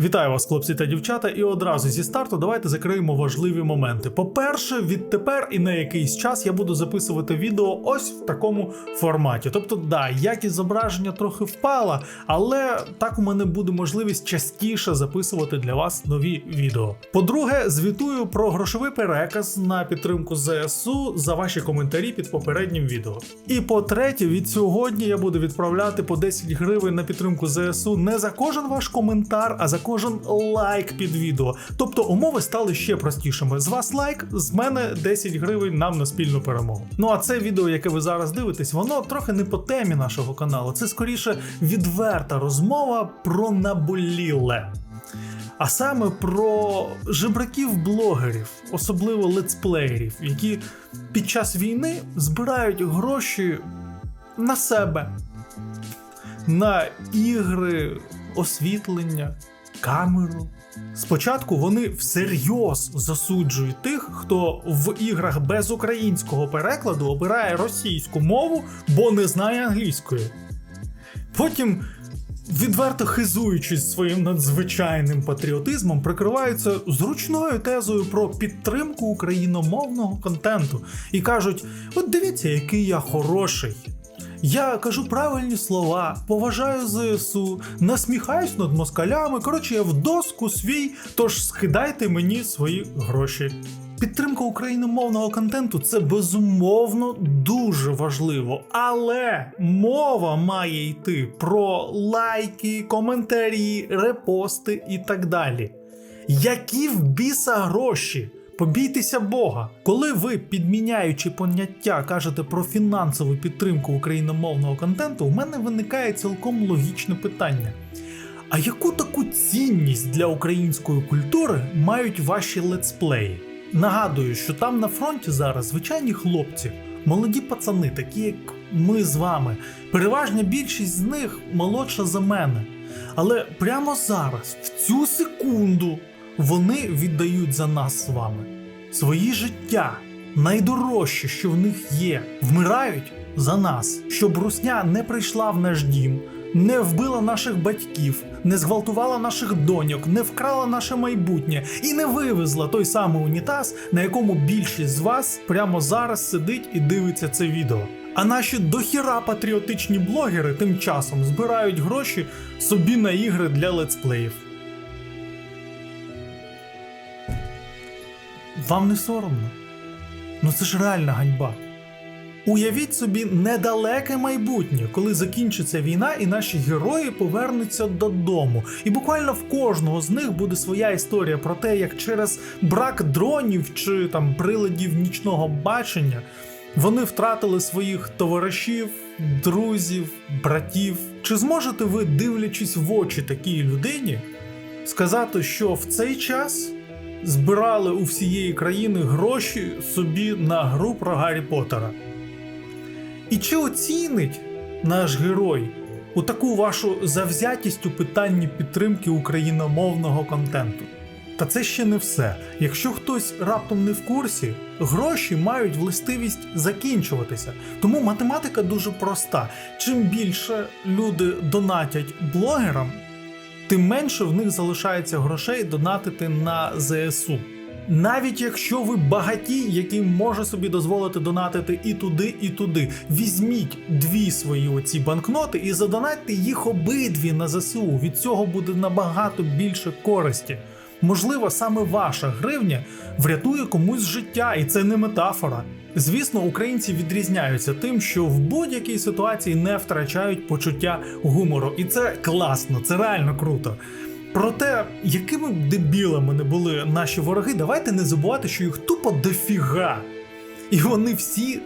Вітаю вас, хлопці та дівчата, і одразу зі старту давайте закриємо важливі моменти. По-перше, відтепер і на якийсь час я буду записувати відео ось в такому форматі. Тобто, да, якість зображення трохи впала, але так у мене буде можливість частіше записувати для вас нові відео. По-друге, звітую про грошовий переказ на підтримку ЗСУ за ваші коментарі під попереднім відео. І по-третє, від сьогодні я буду відправляти по 10 гривень на підтримку ЗСУ не за кожен ваш коментар, а за кожен лайк під відео. Тобто умови стали ще простішими. З вас лайк, з мене 10 гривень нам на спільну перемогу. Ну а це відео, яке ви зараз дивитесь, воно трохи не по темі нашого каналу. Це скоріше відверта розмова про наболіле. А саме про жебраків-блогерів, особливо летсплеєрів, які під час війни збирають гроші на себе, на ігри, освітлення, камеру. Спочатку вони всерйоз засуджують тих, хто в іграх без українського перекладу обирає російську мову, бо не знає англійської. Потім, відверто хизуючись своїм надзвичайним патріотизмом, прикриваються зручною тезою про підтримку україномовного контенту і кажуть: от дивіться, який я хороший. Я кажу правильні слова, поважаю ЗСУ, насміхаюсь над москалями. Коротше, я в доску свій, тож скидайте мені свої гроші. Підтримка україномовного контенту це безумовно дуже важливо, але мова має йти про лайки, коментарі, репости і так далі. Які в біса гроші? Побійтеся Бога. Коли ви, підміняючи поняття, кажете про фінансову підтримку україномовного контенту, у мене виникає цілком логічне питання. А яку таку цінність для української культури мають ваші летсплеї? Нагадую, що там на фронті зараз звичайні хлопці, молоді пацани, такі як ми з вами. Переважна більшість з них молодша за мене. Але прямо зараз, в цю секунду, вони віддають за нас з вами свої життя, найдорожче, що в них є, вмирають за нас, щоб русня не прийшла в наш дім, не вбила наших батьків, не зґвалтувала наших доньок, не вкрала наше майбутнє і не вивезла той самий унітаз, на якому більшість з вас прямо зараз сидить і дивиться це відео. А наші дохіра патріотичні блогери тим часом збирають гроші собі на ігри для летсплеїв. Вам не соромно? Ну це ж реальна ганьба. Уявіть собі недалеке майбутнє, коли закінчиться війна, і наші герої повернуться додому. І буквально в кожного з них буде своя історія про те, як через брак дронів чи там приладів нічного бачення вони втратили своїх товаришів, друзів, братів. Чи зможете ви, дивлячись в очі такій людині, сказати, що в цей час збирали у всієї країни гроші собі на гру про Гаррі Поттера? І чи оцінить наш герой у таку вашу завзятість у питанні підтримки україномовного контенту? Та це ще не все. Якщо хтось раптом не в курсі, гроші мають властивість закінчуватися. Тому математика дуже проста. Чим більше люди донатять блогерам, тим менше в них залишається грошей донатити на ЗСУ. Навіть якщо ви багаті, який може собі дозволити донатити і туди, і туди, візьміть дві свої оці банкноти і задонатьте їх обидві на ЗСУ. Від цього буде набагато більше користі. Можливо, саме ваша гривня врятує комусь життя, і це не метафора. Звісно, українці відрізняються тим, що в будь-якій ситуації не втрачають почуття гумору, і це класно, це реально круто. Проте, якими б дебілами не були наші вороги, давайте не забувати, що їх тупо дофіга. І вони всі,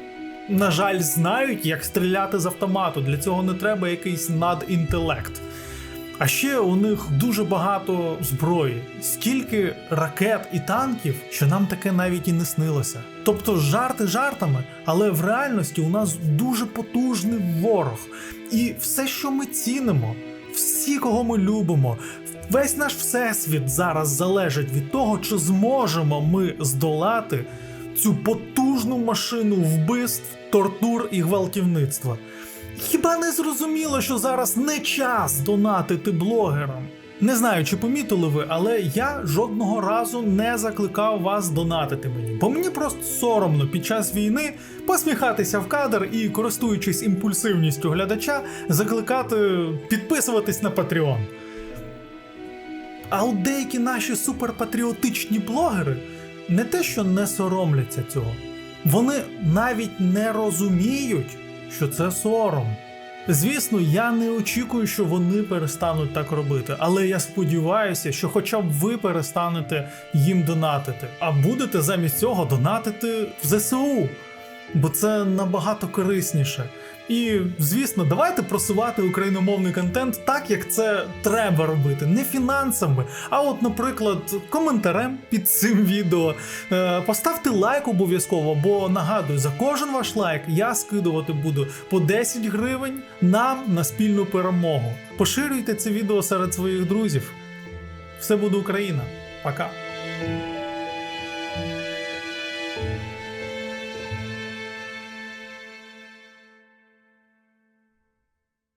на жаль, знають, як стріляти з автомату. Для цього не треба якийсь надінтелект. А ще у них дуже багато зброї, стільки ракет і танків, що нам таке навіть і не снилося. Тобто жарти жартами, але в реальності у нас дуже потужний ворог. І все, що ми цінимо, всі, кого ми любимо, весь наш всесвіт зараз залежить від того, чи зможемо ми здолати цю потужну машину вбивств, тортур і гвалтівництва. Хіба не зрозуміло, що зараз не час донатити блогерам? Не знаю, чи помітили ви, але я жодного разу не закликав вас донатити мені, бо мені просто соромно під час війни посміхатися в кадр і, користуючись імпульсивністю глядача, закликати підписуватись на Patreon. А от деякі наші суперпатріотичні блогери не те, що не соромляться цього, вони навіть не розуміють, що це сором. Звісно, я не очікую, що вони перестануть так робити, але я сподіваюся, що хоча б ви перестанете їм донатити, а будете замість цього донатити в ЗСУ, бо це набагато корисніше. І звісно, давайте просувати україномовний контент так, як це треба робити, не фінансами, а от, наприклад, коментарем під цим відео. Е, Поставте лайк обов'язково, бо нагадую, за кожен ваш лайк я скидувати буду по 10 гривень нам на спільну перемогу. Поширюйте це відео серед своїх друзів. Все буде Україна. Пока.